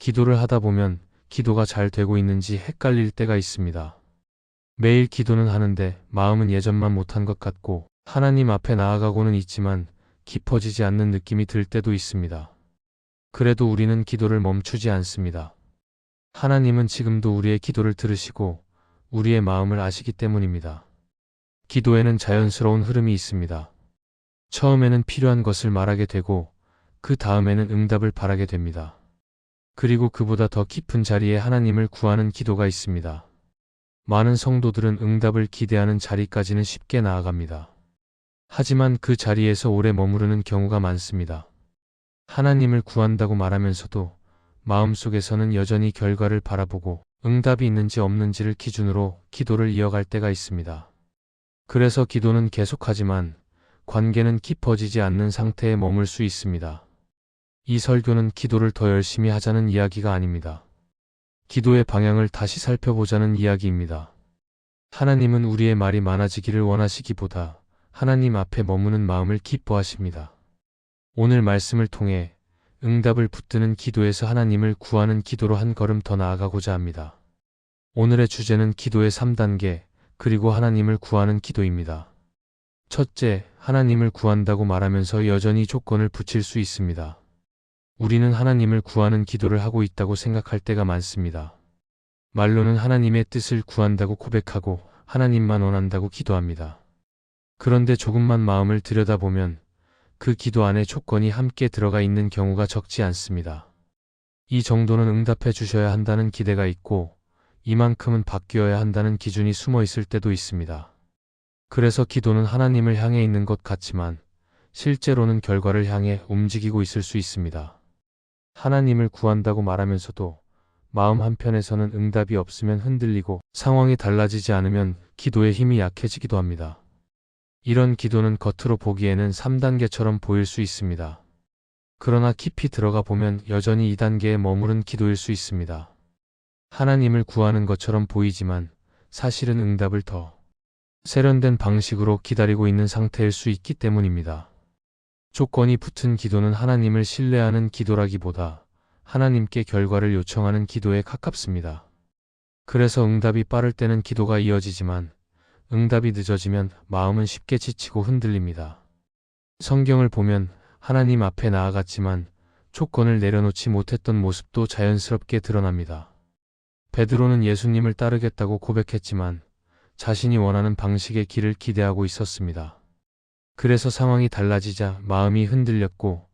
기도를 하다 보면 기도가 잘 되고 있는지 헷갈릴 때가 있습니다. 매일 기도는 하는데 마음은 예전만 못한 것 같고 하나님 앞에 나아가고는 있지만 깊어지지 않는 느낌이 들 때도 있습니다. 그래도 우리는 기도를 멈추지 않습니다. 하나님은 지금도 우리의 기도를 들으시고 우리의 마음을 아시기 때문입니다. 기도에는 자연스러운 흐름이 있습니다. 처음에는 필요한 것을 말하게 되고 그 다음에는 응답을 바라게 됩니다. 그리고 그보다 더 깊은 자리에 하나님을 구하는 기도가 있습니다. 많은 성도들은 응답을 기대하는 자리까지는 쉽게 나아갑니다. 하지만 그 자리에서 오래 머무르는 경우가 많습니다. 하나님을 구한다고 말하면서도 마음속에서는 여전히 결과를 바라보고 응답이 있는지 없는지를 기준으로 기도를 이어갈 때가 있습니다. 그래서 기도는 계속하지만 관계는 깊어지지 않는 상태에 머물 수 있습니다. 이 설교는 기도를 더 열심히 하자는 이야기가 아닙니다. 기도의 방향을 다시 살펴보자는 이야기입니다. 하나님은 우리의 말이 많아지기를 원하시기보다 하나님 앞에 머무는 마음을 기뻐하십니다. 오늘 말씀을 통해 응답을 붙드는 기도에서 하나님을 구하는 기도로 한 걸음 더 나아가고자 합니다. 오늘의 주제는 기도의 3단계, 그리고 하나님을 구하는 기도입니다. 첫째, 하나님을 구한다고 말하면서 여전히 조건을 붙일 수 있습니다. 우리는 하나님을 구하는 기도를 하고 있다고 생각할 때가 많습니다. 말로는 하나님의 뜻을 구한다고 고백하고 하나님만 원한다고 기도합니다. 그런데 조금만 마음을 들여다보면 그 기도 안에 조건이 함께 들어가 있는 경우가 적지 않습니다. 이 정도는 응답해 주셔야 한다는 기대가 있고 이만큼은 바뀌어야 한다는 기준이 숨어 있을 때도 있습니다. 그래서 기도는 하나님을 향해 있는 것 같지만 실제로는 결과를 향해 움직이고 있을 수 있습니다. 하나님을 구한다고 말하면서도 마음 한편에서는 응답이 없으면 흔들리고 상황이 달라지지 않으면 기도의 힘이 약해지기도 합니다. 이런 기도는 겉으로 보기에는 3단계처럼 보일 수 있습니다. 그러나 깊이 들어가 보면 여전히 2단계에 머무른 기도일 수 있습니다. 하나님을 구하는 것처럼 보이지만 사실은 응답을 더 세련된 방식으로 기다리고 있는 상태일 수 있기 때문입니다. 조건이 붙은 기도는 하나님을 신뢰하는 기도라기보다 하나님께 결과를 요청하는 기도에 가깝습니다. 그래서 응답이 빠를 때는 기도가 이어지지만 응답이 늦어지면 마음은 쉽게 지치고 흔들립니다. 성경을 보면 하나님 앞에 나아갔지만 조건을 내려놓지 못했던 모습도 자연스럽게 드러납니다. 베드로는 예수님을 따르겠다고 고백했지만 자신이 원하는 방식의 길을 기대하고 있었습니다. 그래서 상황이 달라지자 마음이 흔들렸고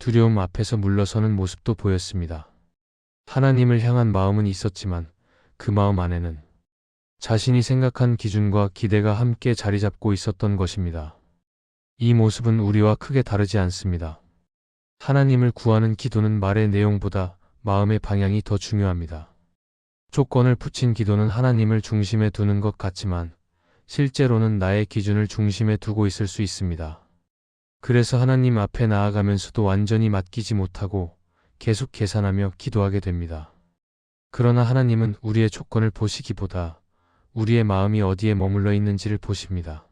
두려움 앞에서 물러서는 모습도 보였습니다. 하나님을 향한 마음은 있었지만 그 마음 안에는 자신이 생각한 기준과 기대가 함께 자리 잡고 있었던 것입니다. 이 모습은 우리와 크게 다르지 않습니다. 하나님을 구하는 기도는 말의 내용보다 마음의 방향이 더 중요합니다. 조건을 붙인 기도는 하나님을 중심에 두는 것 같지만 실제로는 나의 기준을 중심에 두고 있을 수 있습니다. 그래서 하나님 앞에 나아가면서도 완전히 맡기지 못하고 계속 계산하며 기도하게 됩니다. 그러나 하나님은 우리의 조건을 보시기보다 우리의 마음이 어디에 머물러 있는지를 보십니다.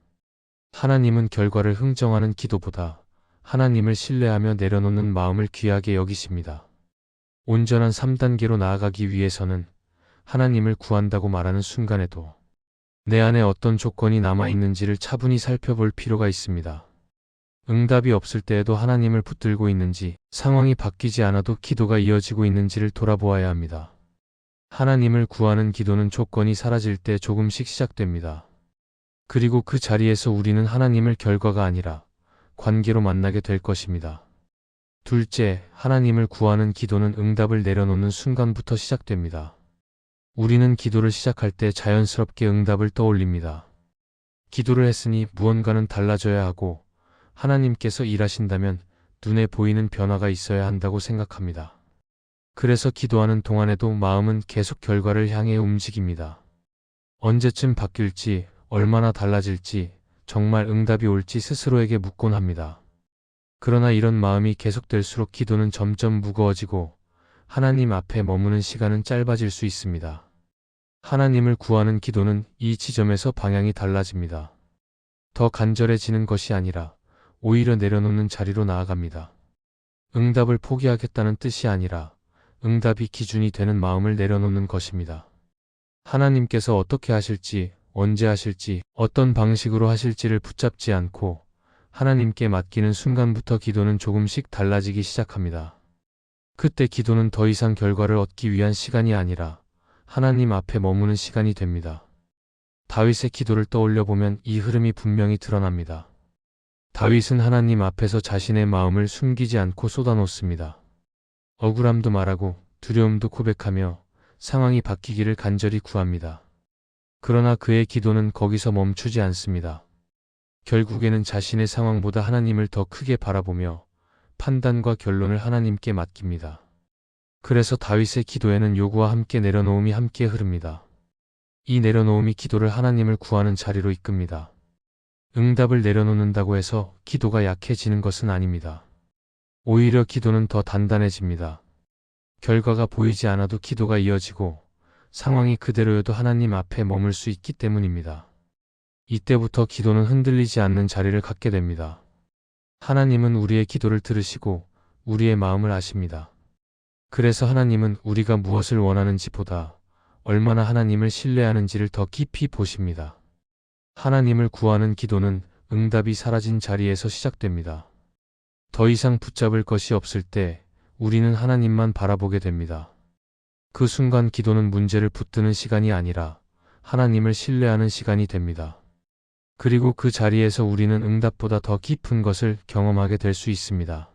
하나님은 결과를 흥정하는 기도보다 하나님을 신뢰하며 내려놓는 마음을 귀하게 여기십니다. 온전한 3단계로 나아가기 위해서는 하나님을 구한다고 말하는 순간에도 내 안에 어떤 조건이 남아 있는지를 차분히 살펴볼 필요가 있습니다. 응답이 없을 때에도 하나님을 붙들고 있는지 상황이 바뀌지 않아도 기도가 이어지고 있는지를 돌아보아야 합니다. 하나님을 구하는 기도는 조건이 사라질 때 조금씩 시작됩니다. 그리고 그 자리에서 우리는 하나님을 결과가 아니라 관계로 만나게 될 것입니다. 둘째, 하나님을 구하는 기도는 응답을 내려놓는 순간부터 시작됩니다. 우리는 기도를 시작할 때 자연스럽게 응답을 떠올립니다. 기도를 했으니 무언가는 달라져야 하고 하나님께서 일하신다면 눈에 보이는 변화가 있어야 한다고 생각합니다. 그래서 기도하는 동안에도 마음은 계속 결과를 향해 움직입니다. 언제쯤 바뀔지, 얼마나 달라질지, 정말 응답이 올지 스스로에게 묻곤 합니다. 그러나 이런 마음이 계속될수록 기도는 점점 무거워지고 하나님 앞에 머무는 시간은 짧아질 수 있습니다. 하나님을 구하는 기도는 이 지점에서 방향이 달라집니다. 더 간절해지는 것이 아니라 오히려 내려놓는 자리로 나아갑니다. 응답을 포기하겠다는 뜻이 아니라 응답이 기준이 되는 마음을 내려놓는 것입니다. 하나님께서 어떻게 하실지, 언제 하실지, 어떤 방식으로 하실지를 붙잡지 않고 하나님께 맡기는 순간부터 기도는 조금씩 달라지기 시작합니다. 그때 기도는 더 이상 결과를 얻기 위한 시간이 아니라 하나님 앞에 머무는 시간이 됩니다. 다윗의 기도를 떠올려 보면 이 흐름이 분명히 드러납니다. 다윗은 하나님 앞에서 자신의 마음을 숨기지 않고 쏟아놓습니다. 억울함도 말하고 두려움도 고백하며 상황이 바뀌기를 간절히 구합니다. 그러나 그의 기도는 거기서 멈추지 않습니다. 결국에는 자신의 상황보다 하나님을 더 크게 바라보며 판단과 결론을 하나님께 맡깁니다. 그래서 다윗의 기도에는 요구와 함께 내려놓음이 함께 흐릅니다. 이 내려놓음이 기도를 하나님을 구하는 자리로 이끕니다. 응답을 내려놓는다고 해서 기도가 약해지는 것은 아닙니다. 오히려 기도는 더 단단해집니다. 결과가 보이지 않아도 기도가 이어지고 상황이 그대로여도 하나님 앞에 머물 수 있기 때문입니다. 이때부터 기도는 흔들리지 않는 자리를 갖게 됩니다. 하나님은 우리의 기도를 들으시고 우리의 마음을 아십니다. 그래서 하나님은 우리가 무엇을 원하는지 보다 얼마나 하나님을 신뢰하는지를 더 깊이 보십니다. 하나님을 구하는 기도는 응답이 사라진 자리에서 시작됩니다. 더 이상 붙잡을 것이 없을 때 우리는 하나님만 바라보게 됩니다. 그 순간 기도는 문제를 붙드는 시간이 아니라 하나님을 신뢰하는 시간이 됩니다. 그리고 그 자리에서 우리는 응답보다 더 깊은 것을 경험하게 될 수 있습니다.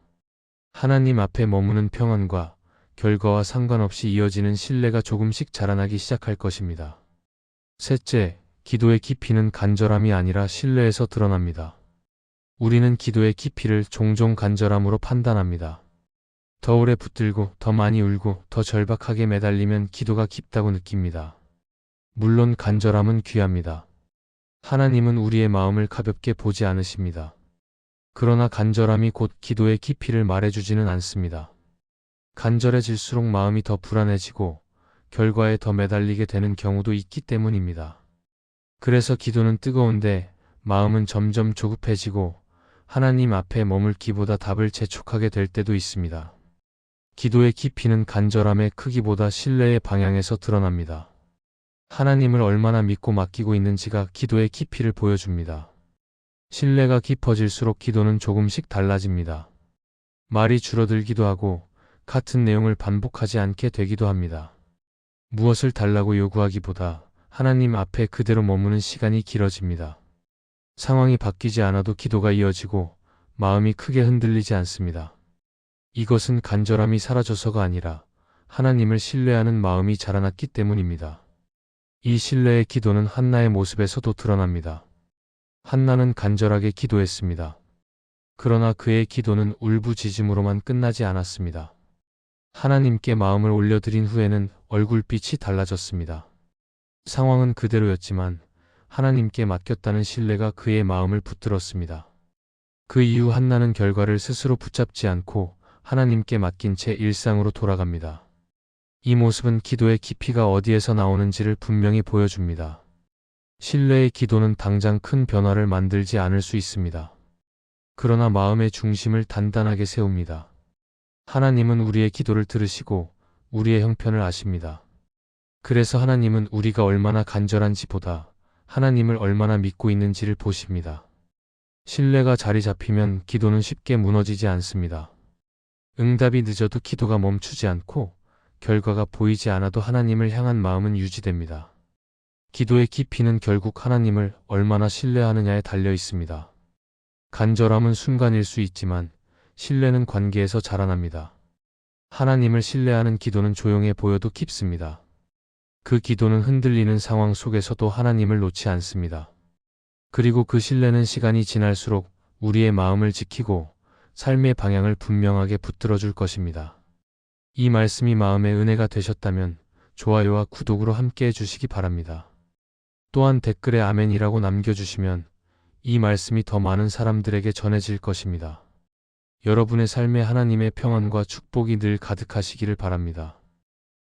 하나님 앞에 머무는 평안과 결과와 상관없이 이어지는 신뢰가 조금씩 자라나기 시작할 것입니다. 셋째, 기도의 깊이는 간절함이 아니라 신뢰에서 드러납니다. 우리는 기도의 깊이를 종종 간절함으로 판단합니다. 더 오래 붙들고 더 많이 울고 더 절박하게 매달리면 기도가 깊다고 느낍니다. 물론 간절함은 귀합니다. 하나님은 우리의 마음을 가볍게 보지 않으십니다. 그러나 간절함이 곧 기도의 깊이를 말해주지는 않습니다. 간절해질수록 마음이 더 불안해지고 결과에 더 매달리게 되는 경우도 있기 때문입니다. 그래서 기도는 뜨거운데 마음은 점점 조급해지고 하나님 앞에 머물기보다 답을 재촉하게 될 때도 있습니다. 기도의 깊이는 간절함의 크기보다 신뢰의 방향에서 드러납니다. 하나님을 얼마나 믿고 맡기고 있는지가 기도의 깊이를 보여줍니다. 신뢰가 깊어질수록 기도는 조금씩 달라집니다. 말이 줄어들기도 하고 같은 내용을 반복하지 않게 되기도 합니다. 무엇을 달라고 요구하기보다 하나님 앞에 그대로 머무는 시간이 길어집니다. 상황이 바뀌지 않아도 기도가 이어지고 마음이 크게 흔들리지 않습니다. 이것은 간절함이 사라져서가 아니라 하나님을 신뢰하는 마음이 자라났기 때문입니다. 이 신뢰의 기도는 한나의 모습에서도 드러납니다. 한나는 간절하게 기도했습니다. 그러나 그의 기도는 울부짖음으로만 끝나지 않았습니다. 하나님께 마음을 올려드린 후에는 얼굴빛이 달라졌습니다. 상황은 그대로였지만 하나님께 맡겼다는 신뢰가 그의 마음을 붙들었습니다. 그 이후 한나는 결과를 스스로 붙잡지 않고 하나님께 맡긴 채 일상으로 돌아갑니다. 이 모습은 기도의 깊이가 어디에서 나오는지를 분명히 보여줍니다. 신뢰의 기도는 당장 큰 변화를 만들지 않을 수 있습니다. 그러나 마음의 중심을 단단하게 세웁니다. 하나님은 우리의 기도를 들으시고 우리의 형편을 아십니다. 그래서 하나님은 우리가 얼마나 간절한지 보다 하나님을 얼마나 믿고 있는지를 보십니다. 신뢰가 자리 잡히면 기도는 쉽게 무너지지 않습니다. 응답이 늦어도 기도가 멈추지 않고 결과가 보이지 않아도 하나님을 향한 마음은 유지됩니다. 기도의 깊이는 결국 하나님을 얼마나 신뢰하느냐에 달려 있습니다. 간절함은 순간일 수 있지만 신뢰는 관계에서 자라납니다. 하나님을 신뢰하는 기도는 조용해 보여도 깊습니다. 그 기도는 흔들리는 상황 속에서도 하나님을 놓지 않습니다. 그리고 그 신뢰는 시간이 지날수록 우리의 마음을 지키고 삶의 방향을 분명하게 붙들어 줄 것입니다. 이 말씀이 마음의 은혜가 되셨다면 좋아요와 구독으로 함께 해주시기 바랍니다. 또한 댓글에 아멘이라고 남겨주시면 이 말씀이 더 많은 사람들에게 전해질 것입니다. 여러분의 삶에 하나님의 평안과 축복이 늘 가득하시기를 바랍니다.